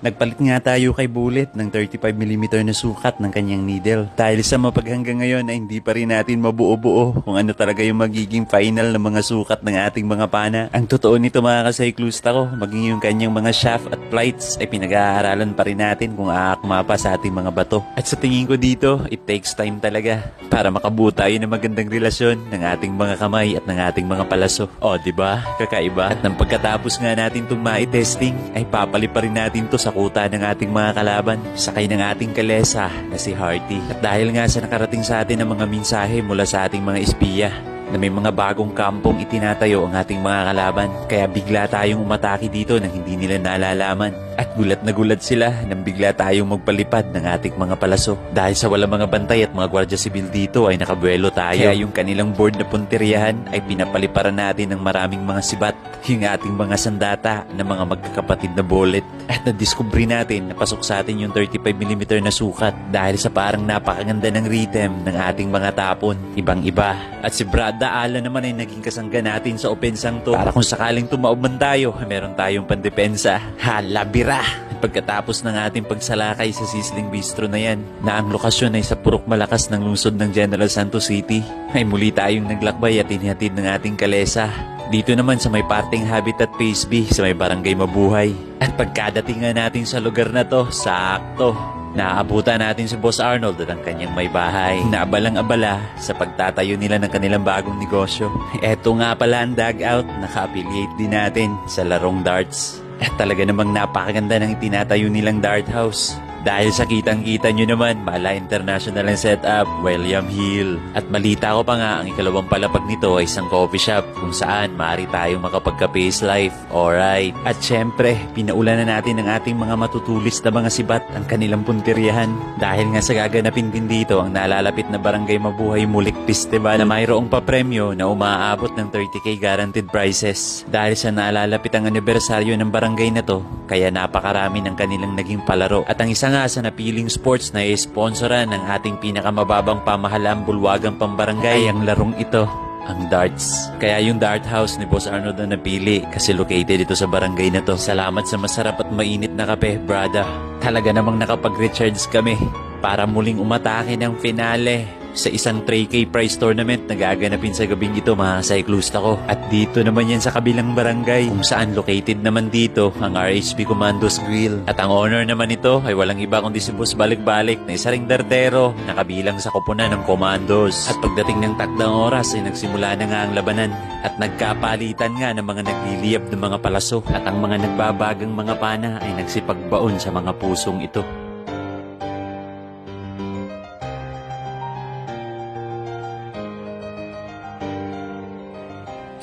Nagpalit nga tayo kay Bullet ng 35mm na sukat ng kanyang needle. Dahil sa mapaghanggang ngayon ay hindi pa rin natin mabuo-buo kung ano talaga yung magiging final ng mga sukat ng ating mga pana. Ang totoo nito mga kasyklista ko, maging yung kanyang mga shaft at flights ay pinag-aaralan pa rin natin kung aakma pa sa ating mga bato. At sa tingin ko dito, it takes time talaga para makabuo tayo ng magandang relasyon ng ating mga kamay at ng ating mga palaso. O, di ba? Kakaiba. At nang pagkatapos nga natin itong mai-testing, ay papali pa rin natin to sa kuta ng ating mga kalaban. Sakay ng ating kalesa na si Harty. At dahil nga sa nakarating sa atin ng mga mensahe mula sa ating mga espiya, na may mga bagong kampong itinatayo ang ating mga kalaban. Kaya bigla tayong umatake dito nang hindi nila nalalaman. At gulat na gulat sila nang bigla tayong magpalipad ng ating mga palaso. Dahil sa wala mga bantay at mga gwardya sibil dito ay nakabuelo tayo. Kaya yung kanilang board na punteriyahan ay pinapaliparan natin ng maraming mga sibat. Yung ating mga sandata na mga magkakapatid na bullet. At nadiskubre natin na pasok sa atin yung 35mm na sukat dahil sa parang napakaganda ng rhythm ng ating mga tapon. Ibang-iba. At si Brad Daala naman ay naging kasangga natin sa opensang to. Para kung sakaling tumaob man tayo, meron tayong pandepensa. Hala, bira! Pagkatapos ng ating pagsalakay sa Sisling Bistro na yan, na ang lokasyon ay sa purok malakas ng lungsod ng General Santos City, ay muli tayong naglakbay at inihatid ng ating kalesa. Dito naman sa may parting Habitat Phase B sa may Barangay Mabuhay. At pagkadating nga natin sa lugar na to, sakto. Naabutan natin si Boss Arnold at ang kanyang may bahay. Naabalang-abala sa pagtatayo nila ng kanilang bagong negosyo. Eto nga pala ang dugout, naka-affiliate din natin sa larong darts. At talaga namang napakaganda ng itinatayo nilang dart house. Dahil sa kitang-kita nyo naman, Mala International ang setup, William Hill. At malita ko pa nga, ang ikalawang palapag nito ay isang coffee shop kung saan maaari tayong makapagka-pace life. Alright. At syempre, pinaulan na natin ang ating mga matutulis na mga sibat ang kanilang punteriyahan. Dahil nga sa gaganapin din dito ang nalalapit na Barangay Mabuhay Mulik Festival na mayroong papremyo na umaabot ng 30k guaranteed prizes. Dahil sa nalalapit ang anibersaryo ng barangay na to, kaya napakarami ng kanilang naging palaro. At ang isa nga sa napiling sports na i-sponsoran ng ating pinakamababang pamahalaan bulwagang pambarangay ay ang larong ito ang darts. Kaya yung dart house ni Boss Arnold na napili kasi located ito sa barangay na to. Salamat sa masarap at mainit na kape, brada. Talaga namang nakapag-recharge kami para muling umatake ng finale sa isang 3K prize tournament na gaganapin sa gabing ito mga cyclista ko. At dito naman yan sa kabilang barangay kung saan located naman dito ang RHP Commandos Grill. At ang owner naman ito ay walang iba kundi si Boss Balik-Balik na isa ring dartero na kabilang sa kupunan ng Commandos. At pagdating ng takdang oras ay nagsimula na nga ang labanan at nagkapalitan nga ng mga nagliliyab ng mga palaso at ang mga nagbabagang mga pana ay nagsipagbaon sa mga pusong ito.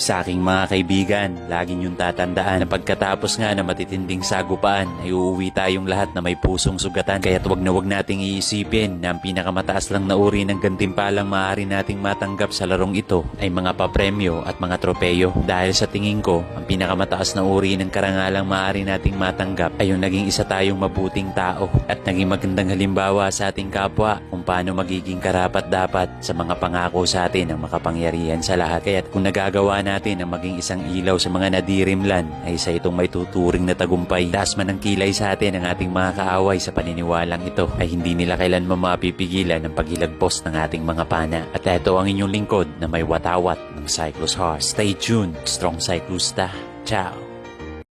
Sa aking mga kaibigan, lagi niyong tatandaan na pagkatapos nga na matitinding sagupaan ay uuwi tayong lahat na may pusong sugatan. Kaya't wag na wag nating iisipin na ang pinakamataas lang na uri ng gantimpalang maaari nating matanggap sa larong ito ay mga papremyo at mga tropeyo. Dahil sa tingin ko, ang pinakamataas na uri ng karangalang maaari nating matanggap ay yung naging isa tayong mabuting tao at naging magandang halimbawa sa ating kapwa kung paano magiging karapat dapat sa mga pangako sa atin ng makapangyarihan sa lahat. Kaya't kung nagagawa natin ang maging isang ilaw sa mga nadirimlan ay isa itong may tuturing na tagumpay. Taas man ang kilay sa atin ang ating mga kaaway sa paniniwalang ito ay hindi nila kailanman mapipigilan ang paghilagpos ng ating mga pana. At ito ang inyong lingkod na may watawat ng Cyclos Heart. Stay tuned, strong cyclista. Ciao!